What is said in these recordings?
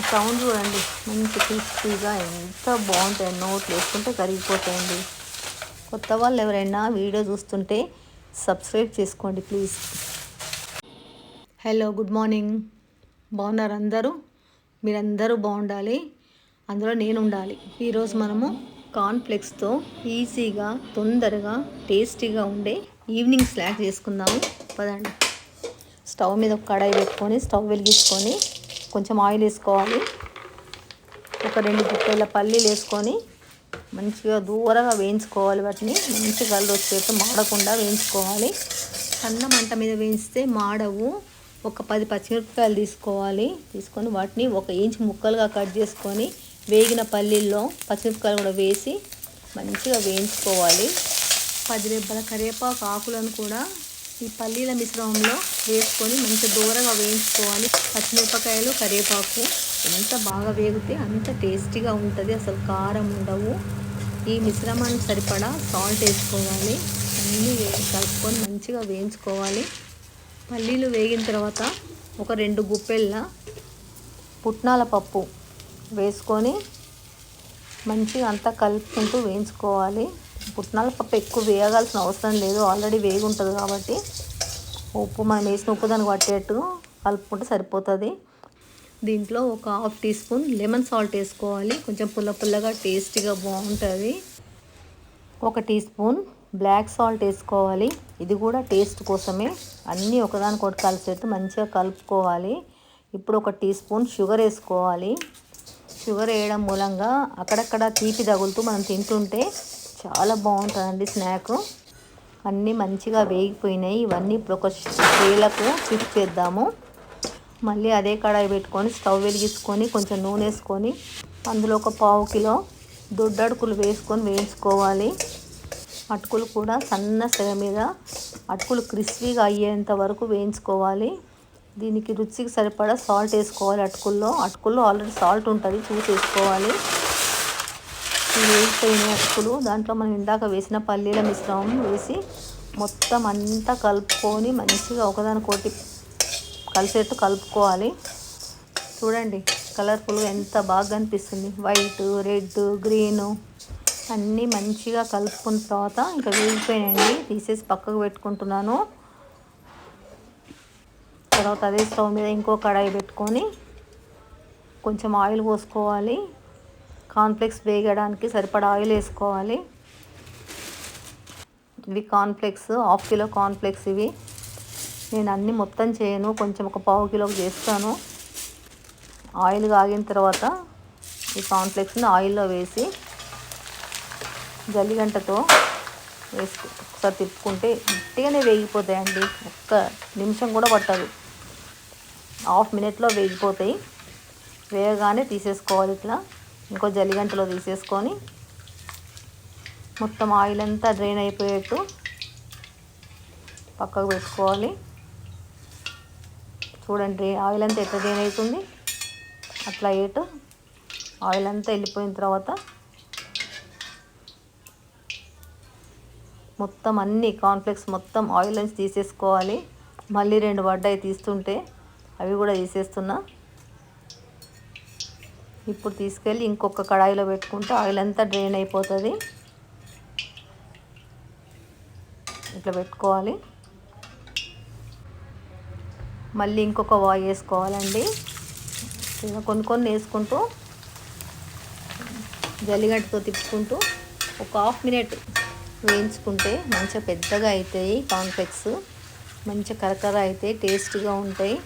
ఆ సౌండ్ చూడండి. మంచి క్రిస్పీగా ఎంత బాగుంటాయి నోట్లు వేసుకుంటే కరిగిపోతాయండి. కొత్త వాళ్ళు ఎవరైనా వీడియో చూస్తుంటే సబ్స్క్రైబ్ చేసుకోండి ప్లీజ్. Hello good morning. బాగున్నారు అందరూ? మీరందరూ బాగుండాలి? అందులో నేను ఉండాలి. ఈరోజు మనము కార్న్ఫ్లెక్స్తో ఈజీగా తొందరగా టేస్టీగా ఉండే ఈవినింగ్ స్నాక్ చేసుకుందాము. పదండి. స్టవ్ మీద ఒక కడాయి పెట్టుకొని స్టవ్ వెలిగించుకొని కొంచెం ఆయిల్ వేసుకోవాలి. ఒక రెండు గుప్పెల పల్లీలు వేసుకొని మంచిగా దూరంగా వేయించుకోవాలి వాటిని. మంచి కలర్ వచ్చేట్టు మాడకుండా వేయించుకోవాలి. సన్న మంట మీద వేయిస్తే మాడవు. ఒక పది పచ్చిమిరపకాయలు తీసుకోవాలి. తీసుకొని వాటిని ఒక ఇంచ్ ముక్కలుగా కట్ చేసుకొని వేగిన పల్లీల్లో పచ్చిమిరపకాయలు కూడా వేసి మంచిగా వేయించుకోవాలి. పది రెబ్బల కరివేపాకు ఆకులను కూడా ఈ పల్లీల మిశ్రమంలో వేసుకొని మంచి దూరంగా వేయించుకోవాలి. పచ్చిమిరపకాయలు కరివేపాకు ఎంత బాగా వేగితే అంత టేస్టీగా ఉంటుంది. అసలు కారం ఉండవు. ఈ మిశ్రమానికి సరిపడా సాల్ట్ వేసుకోవాలి. అన్నీ కలుపుకొని మంచిగా వేయించుకోవాలి. పల్లీలు వేగిన తర్వాత ఒక రెండు గుప్పెళ్ళ పుట్నాల పప్పు వేసుకొని మంచిగా అంతా కలుపుకుంటూ వేయించుకోవాలి. పుట్నాల పప్పు ఎక్కువ వేయగాల్సిన అవసరం లేదు. ఆల్రెడీ వేగి ఉంటుంది కాబట్టి ఉప్పు మనం వేసిన ఉప్పు దానికి పట్టేట్టు కలుపుకుంటే సరిపోతుంది. దీంట్లో ఒక half teaspoon lemon salt వేసుకోవాలి. కొంచెం పుల్ల పుల్లగా టేస్టీగా బాగుంటుంది. ఒక టీ స్పూన్ బ్లాక్ సాల్ట్ వేసుకోవాలి. ఇది కూడా టేస్ట్ కోసమే. అన్నీ ఒకదానికొకటి కలిసేట్టు మంచిగా కలుపుకోవాలి. ఇప్పుడు ఒక టీ స్పూన్ షుగర్ వేసుకోవాలి. షుగర్ వేయడం మూలంగా అక్కడక్కడ తీపి తగులుతూ మనం తింటుంటే చాలా బాగుంటుందండి స్నాక్. అన్నీ మంచిగా వేగిపోయినాయి. ఇవన్నీ ఇప్పుడు ఒక స్ట్రేలకు షిఫ్ట్ చేద్దాము. మళ్ళీ అదే కడాయి పెట్టుకొని స్టవ్ వెలిగించుకొని కొంచెం నూనె వేసుకొని అందులో ఒక పావు కిలో దొడ్డడుకులు వేసుకొని వేయించుకోవాలి. అటుకులు కూడా సన్న సెగ మీద అటుకులు క్రిస్పీగా అయ్యేంత వరకు వేయించుకోవాలి. దీనికి రుచికి సరిపడా సాల్ట్ వేసుకోవాలి అటుకుల్లో. అటుకుల్లో ఆల్రెడీ సాల్ట్ ఉంటుంది. చూసి వేసుకోవాలి. అటుకులు దాంట్లో మనం ఇందాక వేసిన పల్లీల మిశ్రమం వేసి మొత్తం అంతా కలుపుకొని మంచిగా ఒకదానికోటి కలిసేట్టు కలుపుకోవాలి. చూడండి కలర్ఫుల్గా ఎంత బాగా అనిపిస్తుంది. వైట్ రెడ్ గ్రీను అన్నీ మంచిగా కలుపుకున్న తర్వాత ఇంకా వేగిపోయినాయండి. తీసేసి పక్కకు పెట్టుకుంటున్నాను. తర్వాత అదే స్టవ్ మీద ఇంకో కడాయి పెట్టుకొని కొంచెం ఆయిల్ పోసుకోవాలి. కాన్ఫ్లెక్స్ వేగడానికి సరిపడా ఆయిల్ వేసుకోవాలి. ఇవి కాన్ఫ్లెక్స్ హాఫ్ కిలో కాన్ఫ్లెక్స్ ఇవి. నేను అన్నీ మొత్తం చేయను కొంచెం ఒక పావు కిలోకి చేస్తాను. ఆయిల్ కాగిన తర్వాత ఈ కాన్ఫ్లెక్స్ని ఆయిల్లో వేసి జల్లిగంటతో వేసుకు ఒకసారి తిప్పుకుంటే గట్టిగానే వేగిపోతాయండి. ఒక్క నిమిషం కూడా పట్టదు. హాఫ్ మినిట్లో వేగిపోతాయి. వేయగానే తీసేసుకోవాలి ఇట్లా. ఇంకో జల్లిగంటలో తీసేసుకొని మొత్తం ఆయిల్ అంతా డ్రైన్ అయిపోయేట్టు పక్కకు పెట్టుకోవాలి. చూడండి ఆయిల్ అంతా ఎట్లా డ్రైన్ అవుతుంది అట్లా అయ్యేట్టు ఆయిల్ అంతా వెళ్ళిపోయిన తర్వాత మొత్తం అన్ని కాన్ఫ్లెక్స్ మొత్తం ఆయిల్ నుంచి తీసేసుకోవాలి. మళ్ళీ రెండు వడ్డాయి తీస్తుంటే అవి కూడా తీసేస్తున్నా. ఇప్పుడు తీసుకెళ్ళి ఇంకొక కడాయిలో పెట్టుకుంటే ఆయిల్ అంతా డ్రైన్ అయిపోతుంది. ఇట్లా పెట్టుకోవాలి. మళ్ళీ ఇంకొక వాయి వేసుకోవాలండి. ఇలా కొన్ని కొన్ని వేసుకుంటూ జల్లిగడ్డతో తిప్పుకుంటూ ఒక హాఫ్ మినిట్ వేయించుకుంటే మంచిగా పెద్దగా అవుతాయి కాన్ఫ్లెక్స్. మంచిగా కరకర అవుతాయి టేస్ట్గా ఉంటాయి.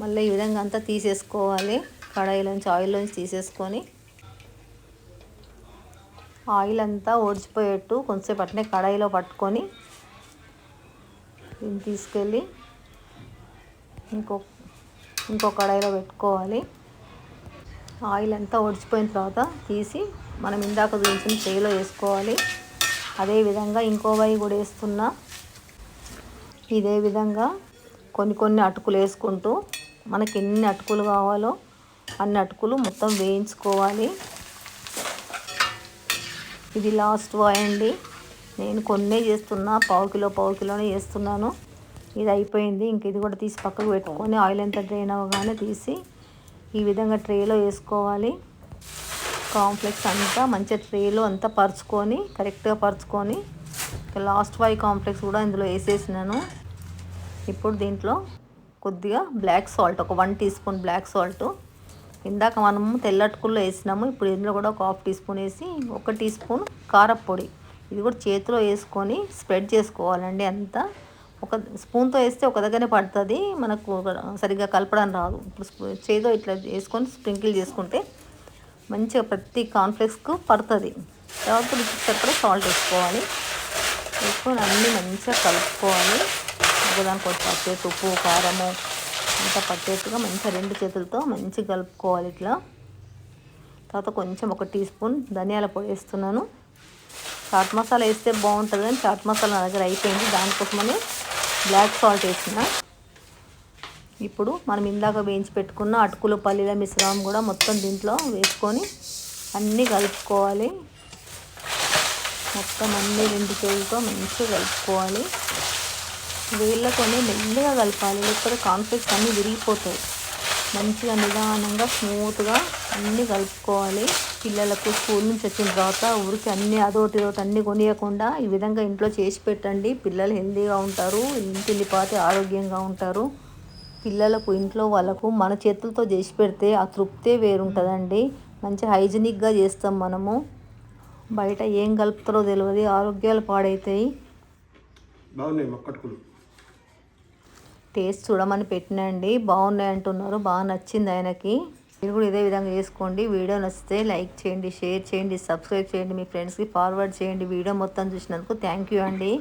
మళ్ళీ ఈ విధంగా అంతా తీసేసుకోవాలి. కడాయిలోంచి ఆయిల్లోంచి తీసేసుకొని ఆయిల్ అంతా ఓడిచిపోయేట్టు కొంచెంసేపు అట్నే కడాయిలో పట్టుకొని దీన్ని తీసుకెళ్ళి ఇంకో ఇంకో కడాయిలో పెట్టుకోవాలి. ఆయిల్ అంతా ఒడిచిపోయిన తర్వాత తీసి మనం ఇందాక చూసిన చేయిలో వేసుకోవాలి. అదేవిధంగా ఇంకో వై కూడా వేస్తున్నా. ఇదే విధంగా కొన్ని కొన్ని అటుకులు వేసుకుంటూ మనకి ఎన్ని అటుకులు కావాలో అన్ని అటుకులు మొత్తం వేయించుకోవాలి. ఇది లాస్ట్ వాయ్ అండి. నేను కొన్నే చేస్తున్నా పావు కిలో పావు కిలోనే చేస్తున్నాను. ఇది అయిపోయింది. ఇంక ఇది కూడా తీసి పక్కకు పెట్టుకొని ఆయిల్ ఎంత డ్రైన్ అవ్వగానే తీసి ఈ విధంగా ట్రేలో వేసుకోవాలి. కాంప్లెక్స్ అంతా మంచిగా ట్రేలో అంతా పరుచుకొని కరెక్ట్గా పరుచుకొని లాస్ట్ వై కాంప్లెక్స్ కూడా ఇందులో వేసేసినాను. ఇప్పుడు దీంట్లో కొద్దిగా బ్లాక్ సాల్ట్ ఒక one teaspoon black salt ఇందాక మనము తెల్లటుకుల్లో వేసినాము ఇప్పుడు ఇందులో కూడా ఒక హాఫ్ టీ స్పూన్ వేసి ఒక టీ స్పూన్ కారపొడి ఇది కూడా చేతిలో వేసుకొని స్ప్రెడ్ చేసుకోవాలండి అంతా. ఒక స్పూన్తో వేస్తే ఒక దగ్గరనే పడుతుంది మనకు సరిగ్గా కలపడం రాదు. ఇప్పుడు చేతితో ఇట్లా వేసుకొని స్ప్రింకిల్ చేసుకుంటే మంచిగా ప్రతి కాన్ఫ్లెక్స్కు పడుతుంది. తర్వాత రుచికి సాల్ట్ వేసుకోవాలి. వేసుకొని అన్నీ మంచిగా కలుపుకోవాలి. ఒకదానికి ఒక ఉప్పు కారము అంతా పట్టేట్టుగా మంచిగా రెండు చేతులతో మంచిగా కలుపుకోవాలి ఇట్లా. తర్వాత కొంచెం ఒక టీ స్పూన్ ధనియాల పొడి వేస్తున్నాను. చాట్ మసాలా వేస్తే బాగుంటుంది కానీ చాట్ మసాలా నా దగ్గర అయిపోయింది. దానికోసమని బ్లాక్ సాల్ట్ వేసిన ఇప్పుడు మనం ఇందాక వేయించి పెట్టుకున్న అటుకులు పల్లీల మిశ్రమం కూడా మొత్తం దీంట్లో వేసుకొని అన్నీ కలుపుకోవాలి. మొత్తం అన్ని రెండు చేతులతో మంచిగా కలుపుకోవాలి. వేళ్ళతోనే మెల్లగా కలపాలి. లేకపోతే కాన్ఫ్లెక్స్ అన్నీ విరిగిపోతాయి. మంచిగా నిదానంగా స్మూత్గా అన్నీ కలుపుకోవాలి. పిల్లలకు స్కూల్ నుంచి వచ్చిన తర్వాత ఊరికి అన్నీ అదోటి ఇదోటి అన్నీ కొనియకుండా ఈ విధంగా ఇంట్లో చేసి పెట్టండి. పిల్లలు హెల్తీగా ఉంటారు ఇంటిని పాతి ఆరోగ్యంగా ఉంటారు. పిల్లలకు ఇంట్లో వాళ్ళకు మన చేతులతో చేసి పెడితే ఆ తృప్తే వేరుంటుందండి. మంచి హైజీనిక్గా చేస్తాం మనము. బయట ఏం కలుపుతారో తెలియదు ఆరోగ్యాలు పాడవుతాయి బాగున్నాయి మొక్కటుకులు. టేస్ట్ చూడమని పెట్టినండి. బాగున్నాయి అంటున్నారు. బాగా నచ్చింది ఆయనకి. మీరు కూడా ఇదే విధంగా చేసుకోండి. వీడియో నచ్చితే లైక్ చేయండి షేర్ చేయండి సబ్స్క్రైబ్ చేయండి మీ ఫ్రెండ్స్కి ఫార్వర్డ్ చేయండి. వీడియో మొత్తం చూసినందుకు థ్యాంక్ యూ అండి.